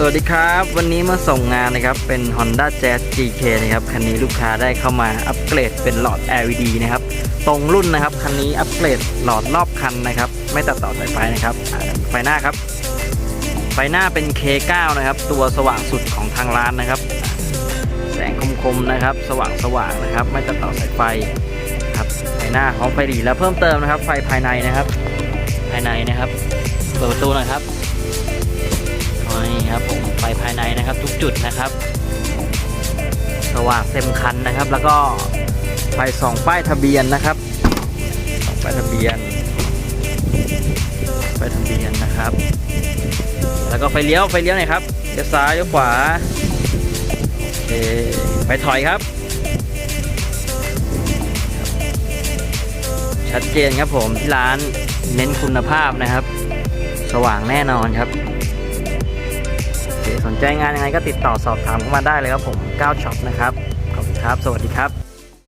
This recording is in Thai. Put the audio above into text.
สวัสดีครับ วันนี้มาส่งงานนะครับ เป็น Honda Jazz GK นะครับ คันนี้ลูกค้าได้เข้ามาอัปเกรดเป็นหลอด LED นะครับ ตรงรุ่นนะครับ คันนี้อัปเกรดหลอดรอบคันนะครับ ไม่ตัดต่อสายไฟนะครับ ไฟหน้าครับ ไฟหน้าเป็น K9 นะครับ ตัวสว่างสุดของทางร้านนะครับ แสงคมๆนะครับ สว่างสว่างนะครับ ไม่ตัดต่อสายไฟครับ ไฟหน้าของไฟหลีแล้วเพิ่มเติมนะครับ ไฟภายในนะครับ ภายในนะครับ เปิดประตูหน่อยครับ นี่ครับผมไฟภายในนะครับ ทุกจุดนะครับ สว่างเต็มคันนะครับ แล้วก็ไฟสองป้ายทะเบียนนะครับสองป้ายทะเบียนป้ายทะเบียนนะครับ แล้วก็ไฟเลี้ยวไฟเลี้ยวหน่อยครับเลี้ยวซ้ายเลี้ยวขวาโอเคไฟถอยครับชัดเจนครับผมที่ร้านเน้นคุณภาพนะครับ สว่างแน่นอนครับ สนใจงานยังไงก็ติดต่อสอบถามเข้ามาได้เลยครับผม9ช็อปนะครับ ขอบคุณครับ สวัสดีครับ